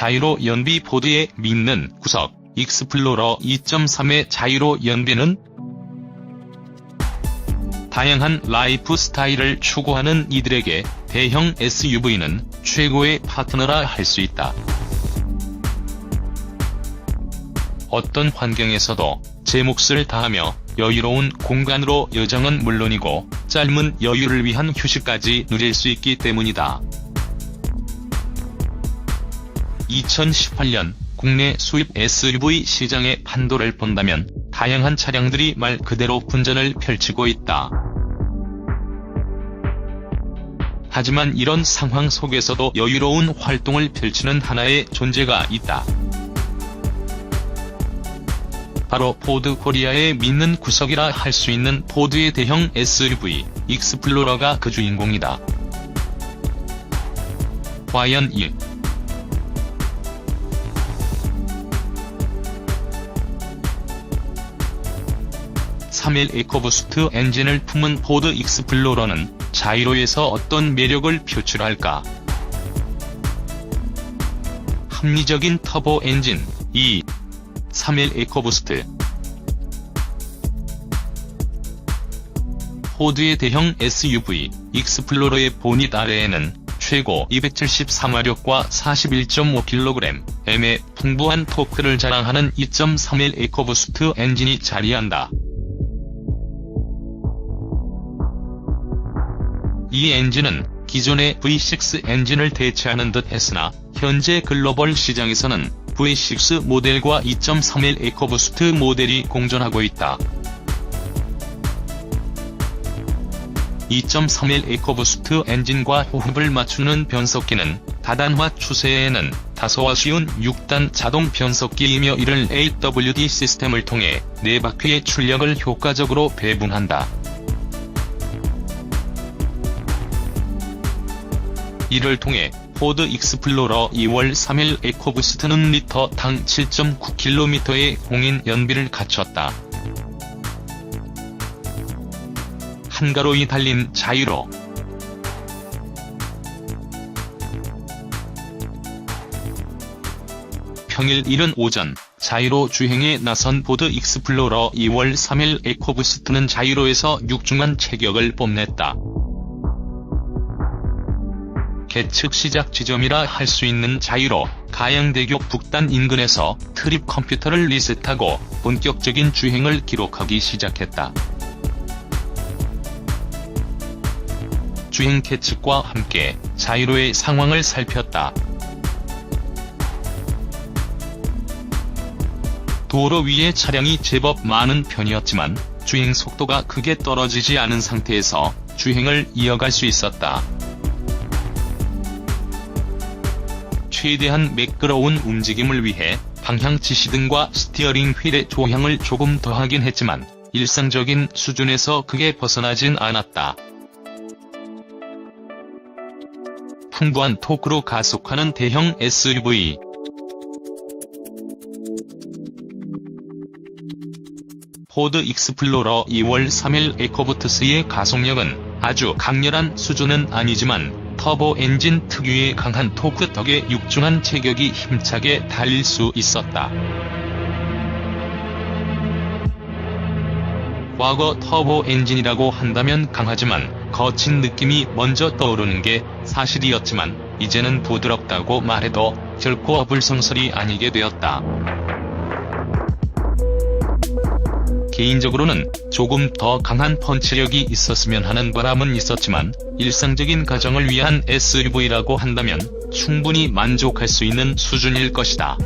자이로 연비 보드에 믿는 구석, 익스플로러 2.3의 자이로 연비는 다양한 라이프 스타일을 추구하는 이들에게 대형 SUV는 최고의 파트너라 할 수 있다. 어떤 환경에서도 제 몫을 다하며 여유로운 공간으로 여정은 물론이고 짧은 여유를 위한 휴식까지 누릴 수 있기 때문이다. 2018년 국내 수입 SUV 시장의 판도를 본다면 다양한 차량들이 말 그대로 분전을 펼치고 있다. 하지만 이런 상황 속에서도 여유로운 활동을 펼치는 하나의 존재가 있다. 바로 포드 코리아의 믿는 구석이라 할 수 있는 포드의 대형 SUV, 익스플로러가 그 주인공이다. 과연 1. 3일 에코부스트 엔진을 품은 포드 익스플로러는 자이로에서 어떤 매력을 표출할까? 합리적인 터보 엔진 2. 3일 에코부스트 포드의 대형 SUV 익스플로러의 보닛 아래에는 최고 273마력과 41.5kg의 풍부한 토크를 자랑하는 2.31 에코부스트 엔진이 자리한다. 이 엔진은 기존의 V6 엔진을 대체하는 듯 했으나 현재 글로벌 시장에서는 V6 모델과 2.31 에코부스트 모델이 공존하고 있다. 2.31 에코부스트 엔진과 호흡을 맞추는 변속기는 다단화 추세에는 다소 아쉬운 6단 자동 변속기이며 이를 AWD 시스템을 통해 4바퀴의 출력을 효과적으로 배분한다. 이를 통해 포드 익스플로러 2월 3일 에코부스트는 리터당 7.9km의 공인 연비를 갖췄다. 한가로이 달린 자유로 평일 이른 오전 자유로 주행에 나선 포드 익스플로러 2월 3일 에코부스트는 자유로에서 육중한 체격을 뽐냈다. 계측 시작 지점이라 할 수 있는 자유로 가양대교 북단 인근에서 트립 컴퓨터를 리셋하고 본격적인 주행을 기록하기 시작했다. 주행 계측과 함께 자유로의 상황을 살폈다. 도로 위에 차량이 제법 많은 편이었지만 주행 속도가 크게 떨어지지 않은 상태에서 주행을 이어갈 수 있었다. 최대한 매끄러운 움직임을 위해 방향 지시등과 스티어링 휠의 조향을 조금 더하긴 했지만 일상적인 수준에서 크게 벗어나진 않았다. 풍부한 토크로 가속하는 대형 SUV. 포드 익스플로러 2월 3일 에코부트스의 가속력은 아주 강렬한 수준은 아니지만 터보 엔진 특유의 강한 토크 덕에 육중한 체격이 힘차게 달릴 수 있었다. 과거 터보 엔진이라고 한다면 강하지만 거친 느낌이 먼저 떠오르는 게 사실이었지만 이제는 부드럽다고 말해도 결코 어불성설이 아니게 되었다. 개인적으로는 조금 더 강한 펀치력이 있었으면 하는 바람은 있었지만 일상적인 가정을 위한 SUV라고 한다면 충분히 만족할 수 있는 수준일 것이다.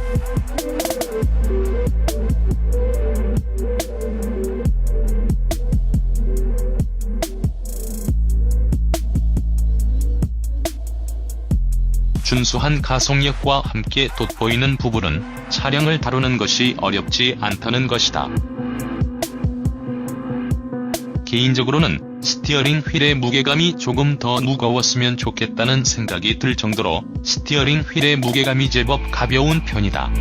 준수한 가속력과 함께 돋보이는 부분은 차량을 다루는 것이 어렵지 않다는 것이다. 개인적으로는 스티어링 휠의 무게감이 조금 더 무거웠으면 좋겠다는 생각이 들 정도로 스티어링 휠의 무게감이 제법 가벼운 편이다.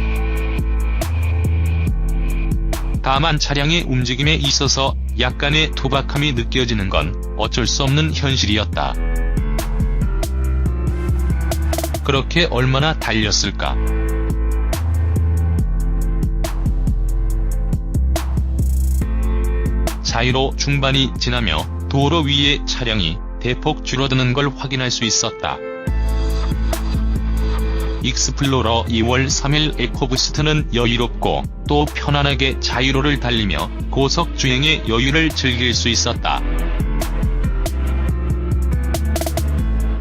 다만 차량의 움직임에 있어서 약간의 투박함이 느껴지는 건 어쩔 수 없는 현실이었다. 그렇게 얼마나 달렸을까? 자이로 중반이 지나며 도로 위의 차량이 대폭 줄어드는 걸 확인할 수 있었다. 익스플로러 2월 3일 에코부스트는 여유롭고 또 편안하게 자유로를 달리며 고속 주행의 여유를 즐길 수 있었다.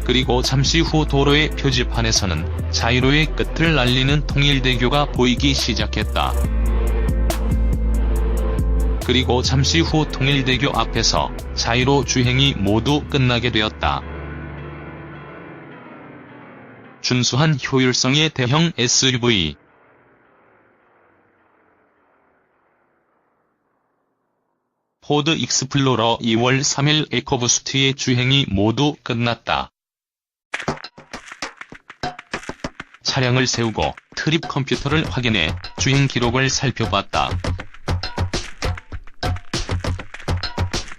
그리고 잠시 후 도로의 표지판에서는 자이로의 끝을 날리는 통일대교가 보이기 시작했다. 그리고 잠시 후 통일대교 앞에서 자이로 주행이 모두 끝나게 되었다. 준수한 효율성의 대형 SUV 포드 익스플로러 2월 3일 에코부스트의 주행이 모두 끝났다. 차량을 세우고 트립 컴퓨터를 확인해 주행 기록을 살펴봤다.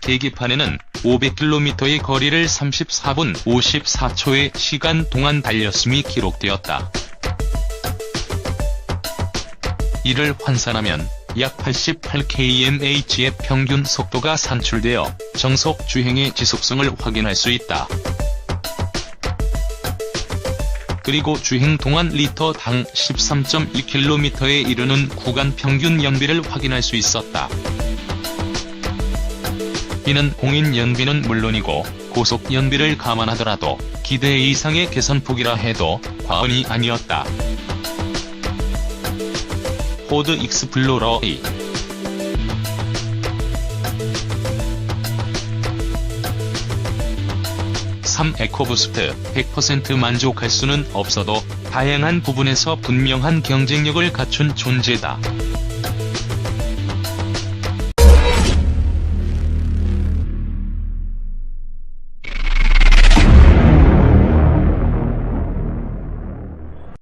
계기판에는 500km의 거리를 34분 54초의 시간 동안 달렸음이 기록되었다. 이를 환산하면 약 88kmh의 평균 속도가 산출되어 정속 주행의 지속성을 확인할 수 있다. 그리고 주행 동안 리터당 13.1km에 이르는 구간 평균 연비를 확인할 수 있었다. 이는 공인 연비는 물론이고 고속 연비를 감안하더라도 기대 이상의 개선폭이라 해도 과언이 아니었다. 포드 익스플로러 (3) 에코부스트 100% 만족할 수는 없어도 다양한 부분에서 분명한 경쟁력을 갖춘 존재다.